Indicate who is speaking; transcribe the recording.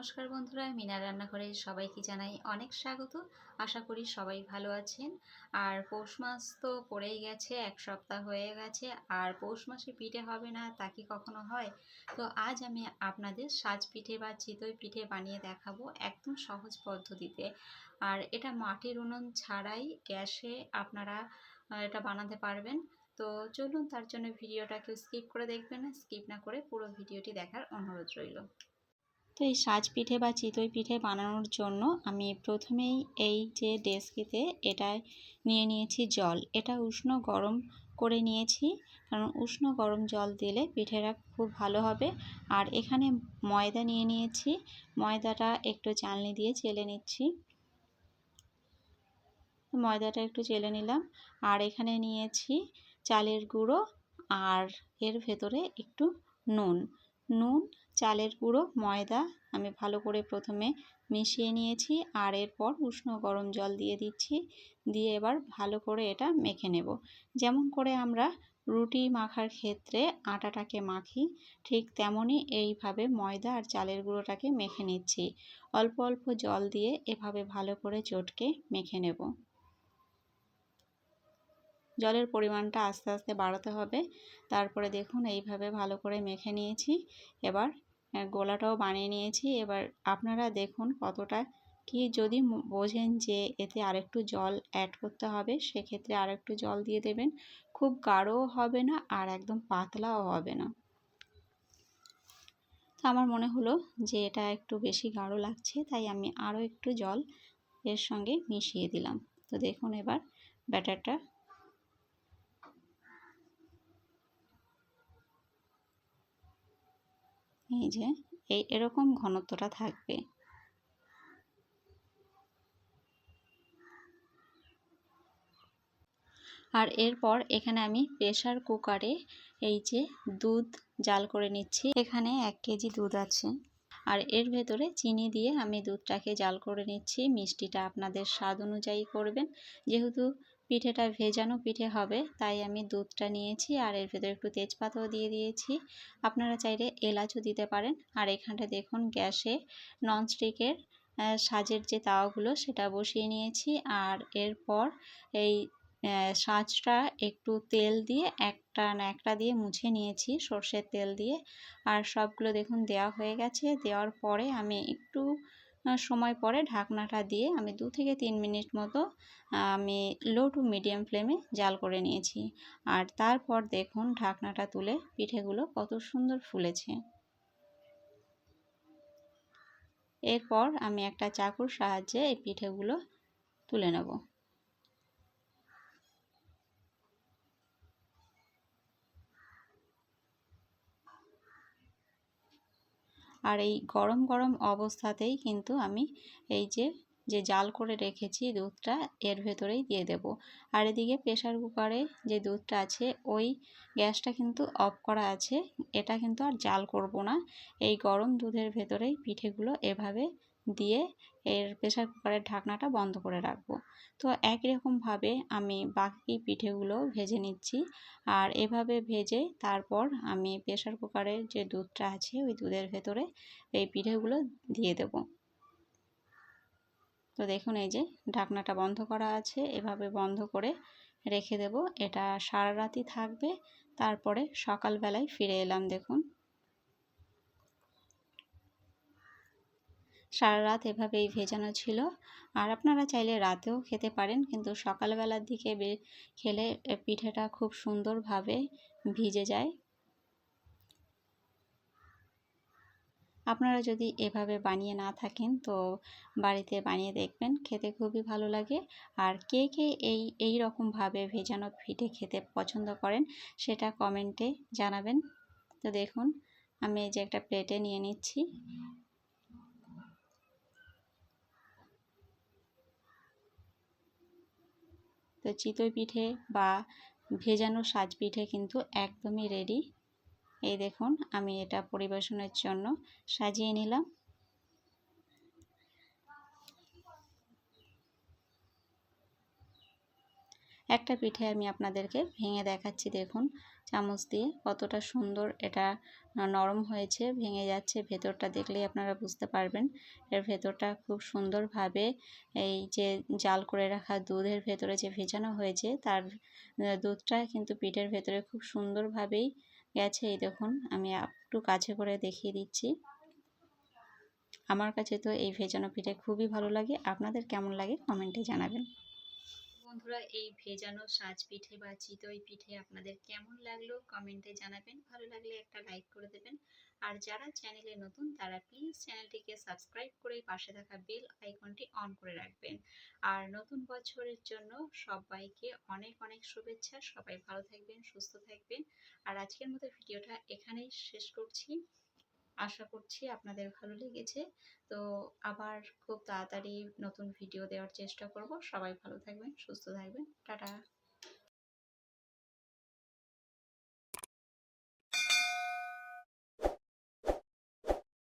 Speaker 1: নমস্কার বন্ধুরা, মিনা রান্নাঘরে সবাইকে জানাই অনেক স্বাগত। আশা করি সবাই ভালো আছেন। আর পৌষ মাস তো পড়েই গেছে, এক সপ্তাহ হয়ে গেছে, আর পৌষ মাসে পিঠে হবে না তা কি কখনো হয়? তো আজ আমি আপনাদের সাজ পিঠে বা চিতই পিঠে বানিয়ে দেখাবো একদম সহজ পদ্ধতিতে। আর এটা মাটির উনুন ছাড়াই গ্যাসে আপনারা এটা বানাতে পারবেন। তো চলুন তার জন্য ভিডিওটাকে স্কিপ করে দেখবেন, স্কিপ না করে পুরো ভিডিওটি দেখার অনুরোধ রইল। তো এই সাজ পিঠে বা চিতই পিঠে বানানোর জন্য আমি প্রথমেই এই যে ডেস্কিতে এটা নিয়ে নিয়েছি জল। এটা উষ্ণ গরম করে নিয়েছি, কারণ উষ্ণ গরম জল দিলে পিঠেটা খুব ভালো হবে। আর এখানে ময়দা নিয়ে নিয়েছি, ময়দাটা একটু চালনি দিয়ে চেলে নিচ্ছি। ময়দাটা একটু চেলে নিলাম। আর এখানে নিয়েছি চালের গুঁড়ো আর এর ভেতরে একটু নুন। নুন চালের গুঁড়ো, ময়দা আমি ভালো করে প্রথমে মিশিয়ে নিয়েছি আর এরপর উষ্ণ গরম জল দিয়ে দিচ্ছি। দিয়ে এবার ভালো করে এটা মেখে নেব। যেমন করে আমরা রুটি মাখার ক্ষেত্রে আটাটাকে মাখি, ঠিক তেমনই এইভাবে ময়দা আর চালের গুঁড়োটাকে মেখে নিচ্ছি। অল্প অল্প জল দিয়ে এভাবে ভালো করে চটকে মেখে নেব। জলের পরিমাণটা আস্তে আস্তে বাড়াতে হবে। তারপরে দেখুন এইভাবে ভালো করে মেখে নিয়েছি। এবার গোলাটাও বানিয়ে নিয়েছি। এবার আপনারা দেখুন কতটা কি যদি বোঝেন যে এতে আরেকটু জল অ্যাড করতে হবে, সেক্ষেত্রে আরেকটু জল দিয়ে দেবেন। খুব গাঢ়ও হবে না আর একদম পাতলাও হবে না। তো আমার মনে হলো যে এটা একটু বেশি গাঢ় লাগছে, তাই আমি আরও একটু জল এর সঙ্গে মিশিয়ে দিলাম। তো দেখুন এবার ব্যাটারটা এই যে, এই এরকম ঘনত্বটা থাকবে। আর এরপর এখানে আমি প্রেশার কুকারে এই যে দুধ জাল করে নিচ্ছি। এখানে এক কেজি দুধ আছে। আর এর ভেতরে চিনি দিয়ে আমি দুধটাকে জাল করে নিচ্ছি। মিষ্টিটা আপনাদের স্বাদ অনুযায়ী করবেন। যেহেতু পিঠেটা ভেজানো পিঠে হবে, তাই আমি দুধটা নিয়েছি আর এর ভেতরে একটু তেজপাতাও দিয়ে দিয়েছি। আপনারা চাইলে এলাচও দিতে পারেন। আর এখানটা দেখুন, গ্যাসে ননস্টিকের সাজের যে তাওয়াগুলো সেটা বসিয়ে নিয়েছি। আর এরপর এই সাজটা একটু তেল দিয়ে একটা না একটা দিয়ে মুছে নিয়েছি, সর্ষের তেল দিয়ে। আর সবগুলো দেখুন দেওয়া হয়ে গেছে। দেওয়ার পরে আমি একটু সময় পরে ঢাকনাটা দিয়ে আমি দু থেকে তিন মিনিট মতো আমি লো টু মিডিয়াম ফ্লেমে জাল করে নিয়েছি। আর তারপর দেখুন ঢাকনাটা তুলে পিঠেগুলো কত সুন্দর ফুলেছে। এরপর আমি একটা চাকুর সাহায্যে এই পিঠেগুলো তুলে নেব। আর এই গরম গরম অবস্থাতেই কিন্তু আমি এই যে যে জাল করে রেখেছি দুধটা, এর ভেতরেই দিয়ে দেব। আর এদিকে প্রেশার কুকারে যে দুধটা আছে, ওই গ্যাসটা কিন্তু অফ করা আছে। এটা কিন্তু আর জাল করব না। এই গরম দুধের ভেতরেই পিঠেগুলো এভাবে দিয়ে এর প্রেশার কুকারের ঢাকনাটা বন্ধ করে রাখব। তো একই রকমভাবে আমি বাকি পিঠেগুলো ভেজে নিচ্ছি। আর এভাবে ভেজে তারপর আমি প্রেশার কুকারের যে দুধটা আছে, ওই দুধের ভেতরে এই পিঠেগুলো দিয়ে দেব। তো দেখুন, এই যে ঢাকনাটা বন্ধ করা আছে। এভাবে বন্ধ করে রেখে দেব। এটা সারা রাতই থাকবে। তারপরে সকালবেলায় ফিরে এলাম, দেখুন। সারা রাত এভাবেই ভেজানো ছিল। আর আপনারা চাইলে রাতেও খেতে পারেন, কিন্তু সকালবেলার দিকে খেলে পিঠেটা খুব সুন্দরভাবে ভিজে যায়। আপনারা যদি এভাবে বানিয়ে না থাকেন, তো বাড়িতে বানিয়ে দেখবেন, খেতে খুবই ভালো লাগে। আর কে কে এই এই রকমভাবে ভেজানো পিঠে খেতে পছন্দ করেন, সেটা কমেন্টে জানাবেন। তো দেখুন, আমি এই যে একটা প্লেটে নিয়ে নিচ্ছি। তো চিতই পিঠে বা ভেজানো সাজ পিঠে কিন্তু একদমই রেডি। এই দেখুন, আমি এটা পরিবেশনের জন্য সাজিয়ে নিলাম। একটা পিঠে আমি আপনাদেরকে ভেঙে দেখাচ্ছি, দেখুন, চামচ দিয়ে কতটা সুন্দর এটা নরম হয়েছে, ভেঙে যাচ্ছে, ভেতরটা দেখলেই আপনারা বুঝতে পারবেন। এর ভেতরটা খুব সুন্দরভাবে এই যে জাল করে রাখা দুধের ভেতরে যে ভেজানো হয়েছে, তার দুধটা কিন্তু পিঠের ভেতরে খুব সুন্দরভাবেই গেছে এই দেখুন, আমি একটু কাছে করে দেখিয়ে দিচ্ছি। আমার কাছে তো এই ভেজানো পিঠে খুবই ভালো লাগে। আপনাদের কেমন লাগে কমেন্টে জানাবেন। বন্ধুরা, এই ভেজানো সাজ পিঠে বা চিতই পিঠে আপনাদের কেমন লাগল কমেন্টে জানাবেন। ভালো লাগলে একটা লাইক করে দেবেন। আর যারা চ্যানেলে নতুন, তারা প্লিজ চ্যানেলটিকে সাবস্ক্রাইব করে পাশে থাকা বেল আইকনটি অন করে রাখবেন। আর নতুন বছরের জন্য সবাইকে অনেক অনেক শুভেচ্ছা। সবাই ভালো থাকবেন, সুস্থ থাকবেন। আর আজকের মতো ভিডিওটা এখানেই শেষ করছি। আশা করছি আপনাদের ভালো লেগেছে। তো আবার খুব তাড়াতাড়ি নতুন ভিডিও দেওয়ার চেষ্টা করব। সবাই ভালো থাকবেন, সুস্থ থাকবেন। টাটা।